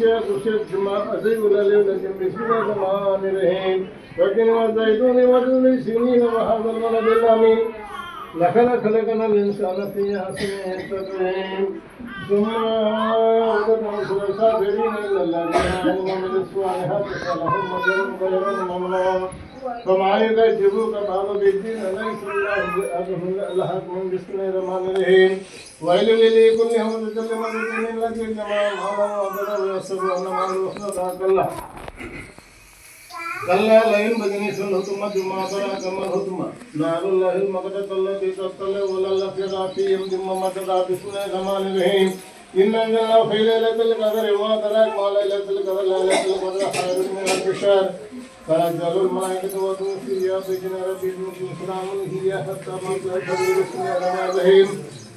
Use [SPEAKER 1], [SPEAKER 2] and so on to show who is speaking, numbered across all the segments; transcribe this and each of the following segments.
[SPEAKER 1] الأشياء تشد ما أزيد الأليم لكن بسم الله الرحمن الرحيم وكن والزيتون والزيتون سنين وهذا الولد الأمين لقد خلقنا الإنسان في أحسن تقويم ثم أردنا أسر الكافرين إلا الذين آمنوا من الصالحات فلهم أجر غير ممنون فما يكذبوك بعد بالدين أليس الله بأبه لحكم بسم الله الرحمن الرحيم ويل لكل همزة لمزة الذي جمع المال وعدده ويحسب أن ماله أخلص كلا كلا لئن بدني سنهتم جمع براك مرهتم نار الله المقدة التي تطلع ولا في يمد ممتدا بسم الله الرحمن الرحيم إن أنزلنا في ليلة القدر وما أدراك ما ليلة القدر ليلة القدر خير من ألف شهر تنزل الملائكة والروح فيها بإذن ربهم سلام هي حتى مطلع الفجر بسم الله الرحمن الرحيم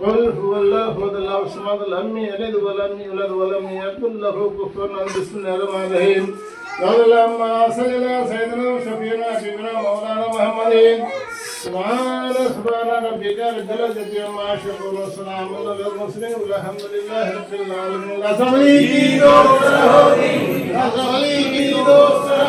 [SPEAKER 1] قل هو الله احد الله الصمد لم يلد ولم يولد ولم يكن له كفوا بسم الله الرحمن الرحيم اللهم صل على سيدنا وشفينا حبيبنا مولانا محمد سبحان سبحان ربك رب العزة عما يصفون وسلام على المرسلين والحمد لله رب العالمين لا تغلي کی دوست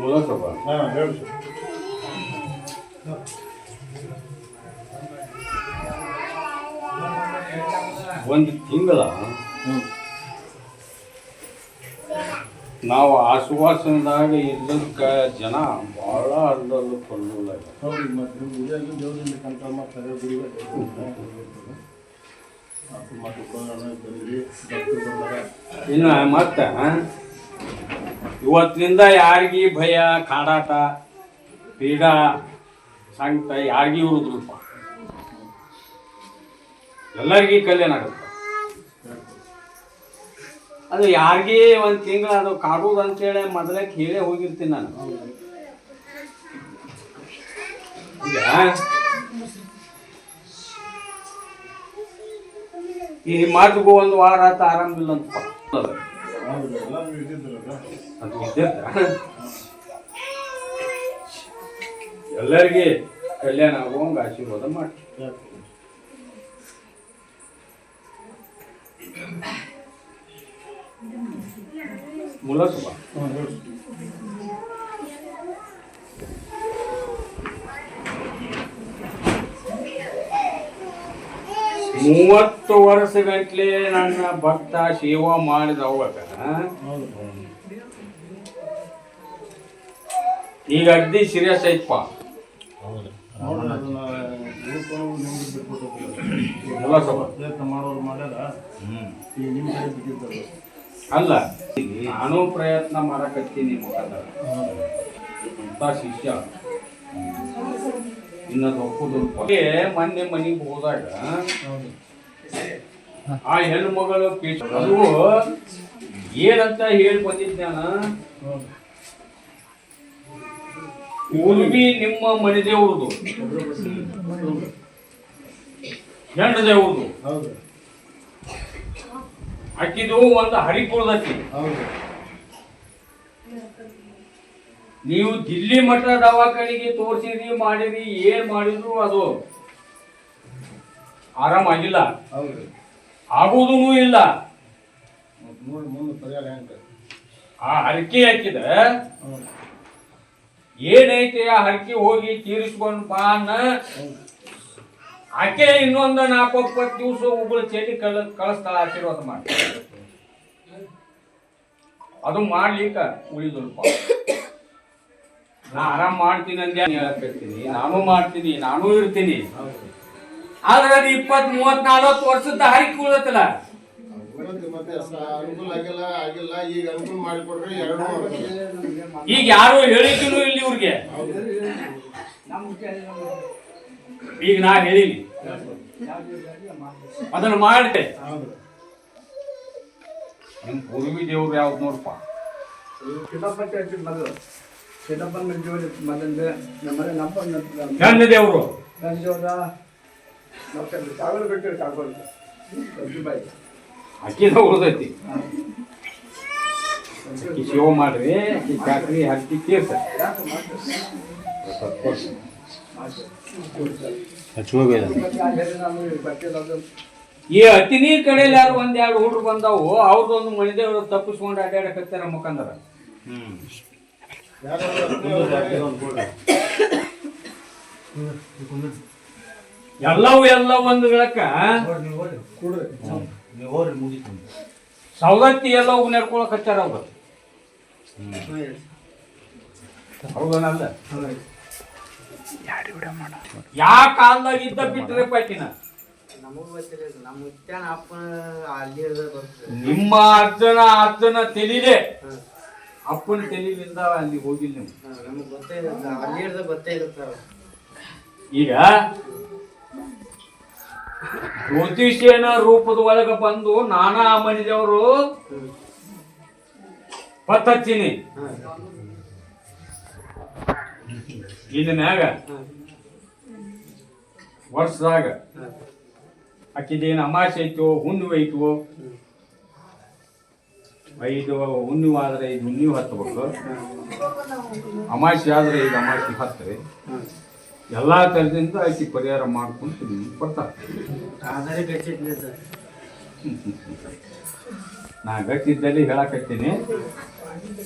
[SPEAKER 1] 我的手吧，他要，
[SPEAKER 2] 他要。
[SPEAKER 1] 我，你
[SPEAKER 2] 听到了啊，嗯。ನಾವು ಆಶ್ವಾಸನದಾಗ ಇದ್ದಕ್ಕ ಜನ ಭಾಳ ಅಂದಲು ಕೊಳ್ಳಲ್ಲ
[SPEAKER 1] ಹೌದು ಮತ್ತೆ ದೇವರಿಂದ
[SPEAKER 2] ಇನ್ನು ಮತ್ತೆ ಇವತ್ತಿನಿಂದ ಯಾರಿಗಿ ಭಯ ಕಾಡಾಟ ಪೀಡ ಸಂಕಟ ಯಾರಿಗಿ ಇರುದಿಲ್ಲಪ್ಪ. ಎಲ್ಲರಿಗೂ ಕಲ್ಯಾಣ ಆಗುತ್ತೆ. ಅದು ಯಾರಿಗೇ ಒಂದು ತಿಂಗಳು ಅದು ಕಾಡುದು ಅಂತೇಳಿ ಮೊದಲೇ ಕೇಳೇ ಹೋಗಿರ್ತೀನಿ ನಾನು. ಈ ಮಾತುಗೂ ಒಂದು ವಾರ ಆತ ಆರಾಮಿಲ್ಲ ಅಂತ. ಎಲ್ಲರಿಗೆ ಕಲ್ಯಾಣ ಆಗುವಂಗ ಆಶೀರ್ವಾದ ಮಾಡಿ ಮೂವತ್ತು ವರ್ಷ ಗಂಟ್ಲೆ ನನ್ನ ಭಕ್ತ ಸೇವಾ ಮಾಡಿದವಾಗ
[SPEAKER 1] ಹೌದು
[SPEAKER 2] ಈಗ ಅಗ್ದಿ ಸೀರಿಯಸ್ ಐತಪ್ಪ
[SPEAKER 1] ಪ್ರಯತ್ನ ಮಾಡೋರು ಮಾಡ್ಯಾರ. ಈಗ ನಿಮ್ಮ ಕಡೆ ಬಿದ್ದಿದ್ದದು
[SPEAKER 2] ಅಲ್ಲ ನಾನು ಪ್ರಯತ್ನ ಮಾಡಕತ್ತೀನಿ ಮುಖಾಂತರ. ಅಂತ ಶಿಷ್ಯ. ಇನ್ನದು ಒಪ್ಪುದಿಲ್ಪ ಮೊನ್ನೆ ಮನೆಗೆ ಹೋದಾಗ ಆ ಹೆಣ್ಣು ಮಗಳು ಪೀಠ ಅದು ಏನಂತ ಹೇಳಿ ಬಂದಿದ್ದಾನ
[SPEAKER 1] ಹೌದು
[SPEAKER 2] ಉಲ್ಬಿ ನಿಮ್ಮ ಮನೆ ದೇವ್ರದು. ಹೆಣ್ಣು ದೇವ್ರದು.
[SPEAKER 1] ಹೌದು.
[SPEAKER 2] ಅಕ್ಕಿದು ಒಂದು
[SPEAKER 1] ಹೌದು.
[SPEAKER 2] ನೀವು ದಿಲ್ಲಿ ಮಠ ದವಾಖಾನಿಗೆ ತೋರಿಸಿರಿ ಮಾಡಿರಿ ಏನ್ ಮಾಡಿದ್ರು ಅದು ಆರಾಮಾಗಿಲ್ಲ
[SPEAKER 1] ಹೌದು.
[SPEAKER 2] ಆಗುವುದೂ ಇಲ್ಲ.
[SPEAKER 1] ನೋಡಿ ಮುಂದೆ ಪರಿಹಾರ ಹೆಂಗೆ
[SPEAKER 2] ಆ ಹರಕೆ ಹಾಕಿದ
[SPEAKER 1] ಏನೈತೆ
[SPEAKER 2] ಏನೈತಿ ಆ ಹರಕೆ ಹೋಗಿ ತೀರಿಸ್ಕೊಂಡ್ ಬಾ ಅನ್ನ? ಆಕೆ ಇನ್ನೊಂದು ನಾಲ್ಕು ಒಪ್ಪತ್ತು ದಿವಸ ಒಬ್ಬಳು ಚೇಟಿ ಕಳ ಕಳಿಸ್ತಾಳ ಆಶೀರ್ವಾದ ಮಾಡಿ ಅದು ಮಾಡ್ಲಿಕ್ಕ ಉಳಿದಲ್ಪ ನಾ ಆರಾಮ್ ಮಾಡ್ತೀನಿ ಅಂದ್ಯ ಹೇಳಕತ್ತೀನಿ ನಾನು ಮಾಡ್ತೀನಿ, ನಾನು ಇರ್ತೀನಿ. ಆದ್ರೆ ಅದು ಇಪ್ಪತ್ ಮೂವತ್ ನಾಲ್ವತ್ತು ವರ್ಷದ
[SPEAKER 1] ಹಾಕಿ ಮಾಡ್ತಾರೆ
[SPEAKER 2] ಈಗ ಯಾರು ಹೇಳಿದ್ರು ಇಲ್ಲಿ ಇವ್ರಿಗೆ. ಈಗ ನಾ ಹೇಳಿನಿ. ಅದನ್ನ ಮಾಡಿದೆ
[SPEAKER 1] ಹೌದು
[SPEAKER 2] ನಿಮ್ ಪೂರ್ವಿ ದೇವ್ರು ಯಾವ್ದು ನೋಡಪ್ಪ
[SPEAKER 3] ಕಿಟಪಟ್ಟಿ
[SPEAKER 2] ದೇವರು.
[SPEAKER 3] ನಮ್ಮ
[SPEAKER 2] ಅಕ್ಕಿದ ಉಳ್ದೈತಿ. ಅಕ್ಕಿ ಶಿವ ಮಾಡ್ರಿ ಅಕ್ಕಿ ಚಾಕ್ರಿ ಹಕ್ಕಿ ತೀರ್ಸ. ಈ ಅತಿನಿ ಕಡೆಯಲ್ಲಿ ಯಾರು ಒಂದ್ ಎರಡು ಹುಡುಗರು ಬಂದಾವು ಅವ್ರದೊಂದು ಮನಿದೇವ್ರು ತಪ್ಪಿಸ್ಕೊಂಡು ಅಡ್ಡಾಡಕತ್ತಾರ ಮುಖಂದ್ರ ಎಲ್ಲವೂ ಎಲ್ಲ ಒಂದು ಗಳಕ್ಕ? ಸವದತ್ತಿ ಎಲ್ಲವೂ ನಡ್ಕೊಳಕ್ ಹಚ್ಚಾರ ಅವ್ರು. ಹೌದನಲ್ಲ? ಯಾ ಕಾಲದಾಗ ಇದ್ದ ಬಿಟ್ಟರೆ ಪಟ್ಟಿನ
[SPEAKER 4] ನಮಗೂ ಗೊತ್ತಿಲ್ಲ ನಮ್ಮ ಮುತ್ಯಾನ ಅಪ್ಪನ ಅಲ್ಲಿ ಬರ್ತದೆ
[SPEAKER 2] ನಿಮ್ಮ ಅಜ್ಜನ ಅಜ್ಜನ ತೆಲಿದೆ ಅಪ್ಪನ ತೆಲಿಲಿಂದ ಅಲ್ಲಿ ಹೋಗಿಲ್ಲ ನೀವು.
[SPEAKER 4] ನಮಗ್ ಗೊತ್ತೇ ಇರುತ್ತೆ ಅಲ್ಲಿ ಹಿಡ್ದು
[SPEAKER 2] ಈಗ ಜ್ಯೋತಿಷ್ಯನ ರೂಪದ ಒಳಗ ಬಂದು ನಾನಾ ಮನಿದೇವರು ಪತ್ತಚ್ಚಿನಿ ಇನ್ನ ಮ್ಯಾಗ ವರ್ಷದಾಗ ಅಕ್ಕಿದೇನು ಅಮಾಸೆ ಐತೋ ಹುಣ್ಣು ಐತೋ ಐದು ಹುಣ್ಣು ಆದರೆ ಐದು ಹುಣ್ಣು ಹತ್ತಬೇಕು. ಅಮಾಸೆ ಆದ್ರೆ ಐದು ಅಮಾಸೆ ಹತ್ತರಿ. ಎಲ್ಲ ಥರದಿಂದ ಆಕೆ ಪರಿಹಾರ ಮಾಡ್ಕೊಂಡು ಬರ್ತಾರೆ
[SPEAKER 4] ಆದರೆ ಗಚ್ಚಿದ್ಲಿದ್ದ
[SPEAKER 2] ನಾ ಗಟ್ಟಿದ್ದಲ್ಲಿ ಹೇಳಕತ್ತೀನಿ.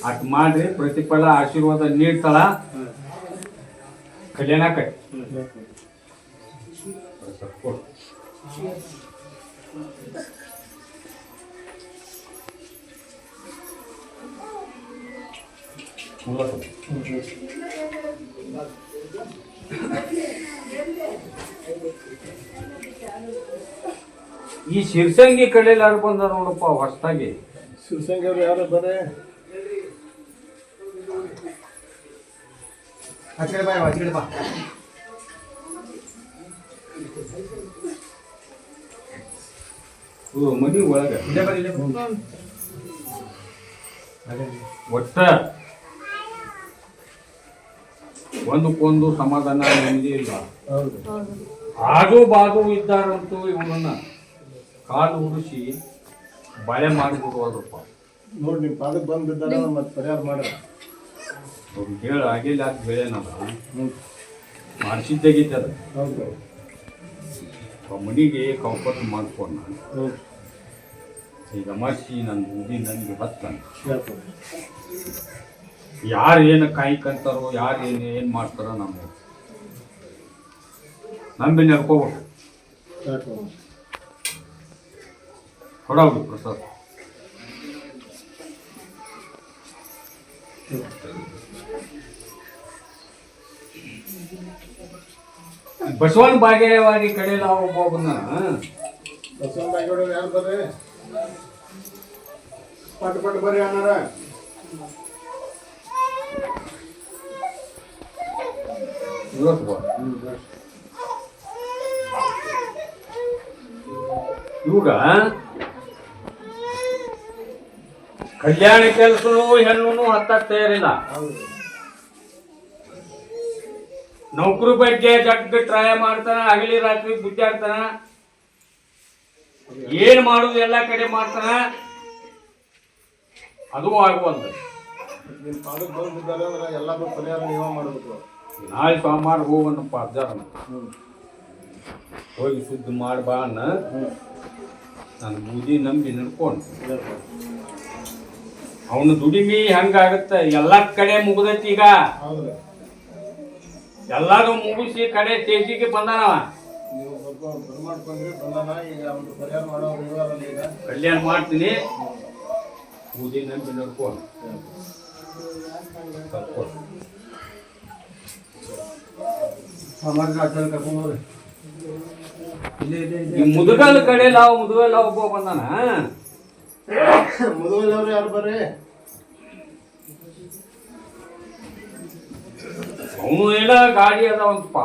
[SPEAKER 2] ಅಟ್ ಮಾಡ್ರಿ ಪ್ರತಿಫಲ ಆಶೀರ್ವಾದ ನೀಡ್ತಾಳ. ಕಲ್ಯಾಣ ಕಟ್ಟಿ ಈ ಶಿರ್ಸಂಗಿ ಕಡೆಯಲ್ಲಿ ಯಾರು ಬಂದಾರ ನೋಡಪ್ಪ ಹೊಸದಾಗಿ?
[SPEAKER 1] ಶಿವಸಂಗಿ ಅವ್ರು ಯಾರು ಬರ್ರಿ
[SPEAKER 3] ಹಚ್ಚಿಡ ಬಾ
[SPEAKER 2] ಓ ಮನಿ ಒಳಗೆ.
[SPEAKER 3] ಇಲ್ಲೇ ಬಾ ಇಲ್ಲೇ ಬಾ.
[SPEAKER 2] ಒಟ್ಟ ಒಂದಕ್ಕೊಂದು ಸಮಾಧಾನ ನಮಗೆ ಇಲ್ಲ.
[SPEAKER 1] ಹೌದು.
[SPEAKER 2] ಆಜು ಬಾಜು ಇದ್ದಾರಂತೂ ಇವನನ್ನ ಕಾಲು ಉಡಿಸಿ ಬಳೆ ಮಾಡಿಬಿಡುವಲ್ರಪ್ಪ
[SPEAKER 1] ನೋಡಿ ನಿಮ್ಮ ಪಾದಕ್ಕೆ ಬಂದು ಬಿದ್ದಾರ ಮತ್ತೆ ಪರಿಹಾರ ಮಾಡ್ರಿ
[SPEAKER 2] ಹೇಳ ಆಗಿಲ್ಲ ಅಂತ ಬೆಳೆನಲ್ಲ ಮಾಡಿಸಿದ್ದಾಗಿತ್ತದ
[SPEAKER 1] ಹೌದು.
[SPEAKER 2] ಮನಿಗೆ ಕಂಫರ್ಟ್ ಮಾಡ್ಕೊಂಡು
[SPEAKER 1] ನಾನು.
[SPEAKER 2] ಈಗ ಮಾಡಿಸಿ ನನ್ನ ಬುದ್ಧಿ ನನಗೆ
[SPEAKER 1] ಹೇಳ್ತಾರೆ
[SPEAKER 2] ಯಾರು ಏನು ಕಾಯ್ಕಂತಾರೋ ಯಾರು ಏನು ಏನು ಮಾಡ್ತಾರೋ ನಮ್ಮ ನಂಬಿ ನಡ್ಕೋಬೇಕು ಕೊಡೋದು ಪ್ರಸಾದ್. ಬಸವನ ಬಾಗೇವಾಡಿ ಕಡೆ ನಾವು ಒಬ್ಬೊಬ್ಬನ
[SPEAKER 1] ಬಸವನ ಬಾಗೇವಾಡಿ ಯಾರು ಬರ್ರಿ? ಪಟ್ ಪಟ್ ಬರ್ರಿ ಅಣ್ಣಾರ.
[SPEAKER 2] ಇವಾಗ ಕಲ್ಯಾಣ ಕೆಲಸನೂ ಹೆಣ್ಣು ಹತ್ತಕ್ ತಯಾರಿಲ್ಲ ನೌಕರಿ ಬಗ್ಗೆ ಜಗ್ ಟ್ರಯ ಮಾಡ್ತಾನ ಹಗಲಿ ರಾತ್ರಿ ಬುದ್ಧಾಡ್ತಾನ ಏನ್ ಮಾಡುದು ಎಲ್ಲ ಕಡೆ ಮಾಡ್ತಾನ. ಅದು ಆಗುವಂತ
[SPEAKER 1] ನಿಮ್ಮ ಪಾದಕ್ಕೆ ಬಂದು ಬಿದ್ದಾರೆ ಅಂದ್ರೆ ಎಲ್ಲದೂ ಪರಿಹಾರ ನೀವೇ ಮಾಡಬೇಕು.
[SPEAKER 2] ನಾಳೆ ಸೋಮವಾರ ಹೋಗುವಂತಪ್ಪ ಅಜ್ಜಾರನ ಹೋಗಿ ಶುದ್ಧ ಮಾಡಿ ಬಾ ಅನ್ನ. ನನ್ನ ಬೂದಿ ನಂಬಿ ನಡ್ಕೊಂಡು. ಅವನು ದುಡಿಮೆ ಹಂಗಾಗತ್ತ. ಎಲ್ಲ ಕಡೆ ಮುಗ್ದೈತಿ ಈಗ.
[SPEAKER 1] ಹೌದ್ರಿ.
[SPEAKER 2] ಎಲ್ಲಾರು ಮುಗಿಸಿ ಕಡೆ ಸ್ಟೇಜಿಗೆ ಬಂದಾನವ ಕಲ್ಯಾಣ ಮಾಡ್ತೀನಿ. ಬೂದಿ ನಂಬಿ ಈ ಮುದುಗಲ್ ಕಡೆ ನಾವು ಮುದುಗಲ್ ಒಬ್ಬ ಬಂದಾನ.
[SPEAKER 1] ಮುದುವೆ ಅವ್ರು ಯಾರು ಬರ್ರಿ?
[SPEAKER 2] ಅವನು ಏನೋ ಗಾಡಿ ಅದಾವಂತಪ್ಪ.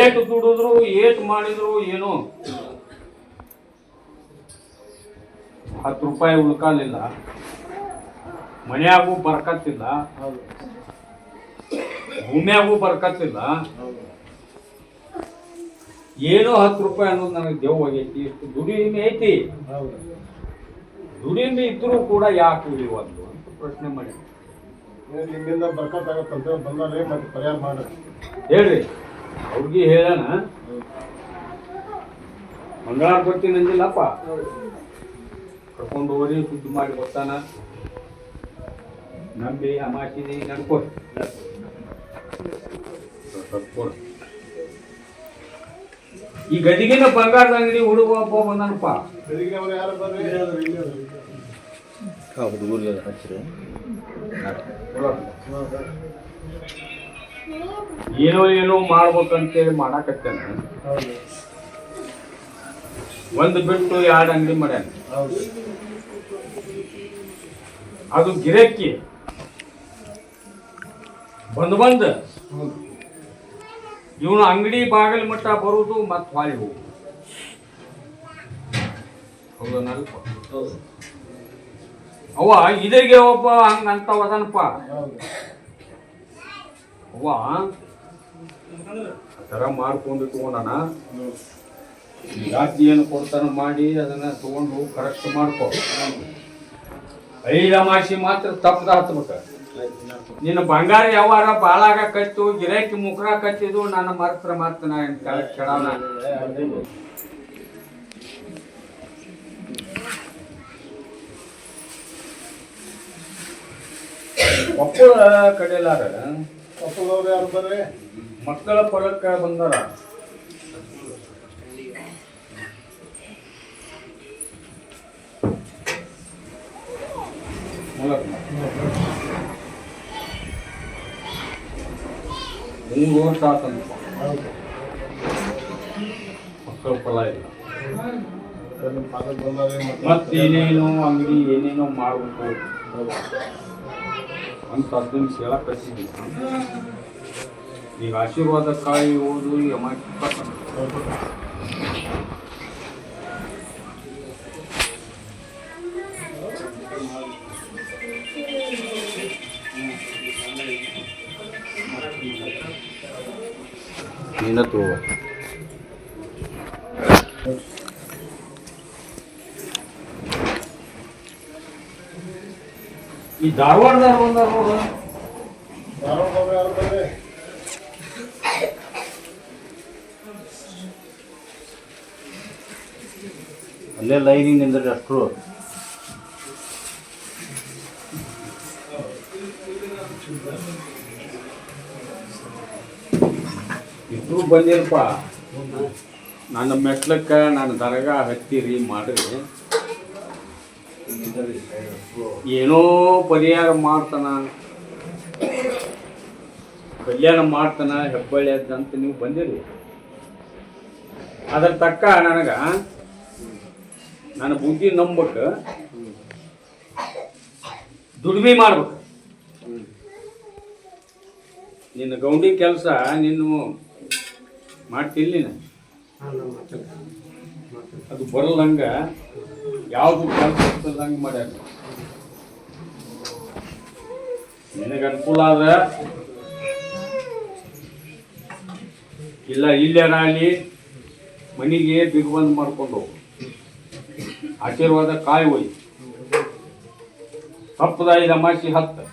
[SPEAKER 2] ಏಟ್ ದುಡಿದ್ರು ಏಟ್ ಮಾಡಿದ್ರು ಏನು? ಹತ್ತು ರೂಪಾಯಿ ಉಳ್ಕಾಲಿಲ್ಲ. ಮನೆಯಾಗೂ ಬರ್ಕತ್ತಿಲ್ಲ. ಭೂಮಿಯಾಗೂ ಬರ್ಕತ್ತಿಲ್ಲ. ಏನೋ ಹತ್ತು ರೂಪಾಯಿ ಅನ್ನೋದು ನನಗೆ ದೇವ್ ಆಗೈತಿ. ಇಷ್ಟು ದುಡಿಮೆ ಐತಿ. ದುಡಿಮೆ ಇದ್ರೂ ಕೂಡ ಯಾಕೆ ಉಳಿವಲ್ದು ಅಂತ ಪ್ರಶ್ನೆ
[SPEAKER 1] ಮಾಡಿದ್ರು ನಿಮ್ಮಿಂದ ಬರ್ಕತ್ ಆಗತ್ತಂತ ಬಂದಾರೆ ಮತ್ತೆ ಪರಿಹಾರ ಮಾಡಿ
[SPEAKER 2] ಹೇಳ್ರಿ ಅವ್ರಿಗೆ ಹೇಳೋಣ ಮಂಗಳವಾರ ಬರ್ತೀನಿ ಅಂದಿಲ್ಲಪ್ಪ. ಕರ್ಕೊಂಡು ಹೋಗಿ ಸುದ್ದಿ ಮಾಡಿ ಬರ್ತಾನ ನಂಬಿ ಅಮಾಸಿನಿ ನಡ್ಕೊಡಿ. ಈ ಗದಿಗಿನ ಬಂಗಾರದ ಅಂಗಡಿ ಹುಡುಗ ಒಬ್ಬ ಹುಡುಗರು
[SPEAKER 1] ಬೆಳಿಗ್ಗೆ ಅವ್ರು ಯಾರು ಬರ್ರಿ
[SPEAKER 5] ಹುಡುಗರಿಗೆ ಹಚ್ಚಿರಿ?
[SPEAKER 2] ಏನೋ ಏನೋ ಮಾಡ್ಬೇಕಂತೇಳಿ ಮಾಡಾಕತ್ತೇನೆ.
[SPEAKER 1] ಹೌದು
[SPEAKER 2] ಒಂದು ಬಿಟ್ಟು ಎರಡು ಅಂಗಡಿ ಮಾಡ್ಯಾನ. ಅದು ಗಿರಕ್ಕಿ ಬಂದು ಬಂದು. ಇವನು ಅಂಗಡಿ ಬಾಗಲ್ ಮಟ್ಟ ಬರುವುದು ಮತ್ತೆ ಹೊಳಿ ಹೋಗು ಹೌದನಲ್ಪ
[SPEAKER 1] ಹೌದು
[SPEAKER 2] ಅವ ಇದರಿಗೆ ಒಬ್ಬ ಹಂಗ ಅಂತ ವದನಪ್ಪ
[SPEAKER 1] ಹೌದು
[SPEAKER 2] ಅವ್ವ ಥರ ಮಾಡ್ಕೊಂಡು
[SPEAKER 1] ಹ್ಞೂ
[SPEAKER 2] ಜಾತಿ ಏನು ಕೊಡ್ತಾನ ಮಾಡಿ ಅದನ್ನ ತಗೊಂಡು ಕರೆಕ್ಟ್ ಮಾಡ್ಕೊ. ಐದ ಮಾಸಿ ಮಾತ್ರ ತಪ್ಪದ ಹತ್ಬೇಕ ನಿನ್ನ ಬಂಗಾರ ಯಾವಾರ ಬಾಳಾಗ ಕತ್ತು, ಗಿರಾಕಿ ಮುಖರ ಕತ್ತಿದ್ದು ನನ್ನ ಮಾತ್ರ ಮಾತ್ರ ನಾ ಕೆಡವನ? ಮಕ್ಕಳ ಕಡೆಯಲ್ಲಾರ
[SPEAKER 1] ಕೊಪ್ಪಳವ್ರು ಯಾರು ಬರ್ರಿ
[SPEAKER 2] ಮಕ್ಕಳ ಪರಕ್ಕ ಬಂದಾರ? ಆತಂತ ಮಕ್ಕಳ ಫಲ ಇಲ್ಲ. ಮತ್ತೇನೇನೋ ಅಂಗಡಿ ಏನೇನೋ ಮಾಡ್ಬೇಕು. ಅಂತ ಅದನ್ನ ಕೇಳಕ್ ಹಚ್ಚಿದ್ವಿ ಈಗ ಆಶೀರ್ವಾದ ಕಾಯಿ ಓದು ಯಮ
[SPEAKER 5] ನೀನ ತಗೋ
[SPEAKER 2] ಈ ಬಂದಾರ
[SPEAKER 1] ಧಾರವಾಡದವ್ರು
[SPEAKER 5] ಅಲ್ಲೇ ಲೈನಿಂಗ್ ನಿಂದ್ರಿ ಅಷ್ಟು
[SPEAKER 2] ಇಬ್ರು ಬಂದಿರಪ್ಪ. ನನ್ನ ಮೆಟ್ಲಕ್ಕ ನಾನು ದರಗ ಹತ್ತಿರಿ ಮಾಡ್ರಿ. ಏನೋ ಪರಿಹಾರ ಮಾಡ್ತಾನ. ಕಲ್ಯಾಣ ಮಾಡ್ತಾನ, ಹೆಬ್ಬಳ್ಳಿ ಅಂತ ನೀವು ಬಂದಿರಿ. ಅದ್ರ ತಕ್ಕ ನನಗ ನನ್ನ ಬುದ್ಧಿ ನಂಬಕ ದುಡಿಮೆ ಮಾಡ್ಬೇಕು. ನಿನ್ನ ಗೌಂಡಿ ಕೆಲಸ ನೀನು ಮಾಡ್ತಿಲ್ಲ ಅದು ಬರಲ್ಲಂಗ ಯಾವುದು ಕೆಲಸ ಮಾಡ್ಯಾರ. ನಿನಗೆ ಅನುಕೂಲ ಅದ ಇಲ್ಲ ಇಲ್ಲೇನ ಅಲ್ಲಿ ಮನೆಗೆ ಬಿಗ್ ಬಂದ್ ಮಾಡ್ಕೊಂಡು ಆಶೀರ್ವಾದ ಕಾಯಿ ಒಯ್ ತಪ್ಪದ ಐದು ಅಮಾಸಿ ಹತ್ತು.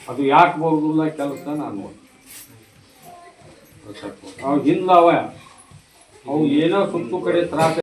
[SPEAKER 2] ಅದು ಯಾಕೆ ಬರುದಿಲ್ಲ ಕೆಲಸ ನಾನು ನೋಡಿ. ಅವ ಅವ ಅವು ಏನೋ ಸುತ್ತು ಕಡೆ ತ್ರಾಸ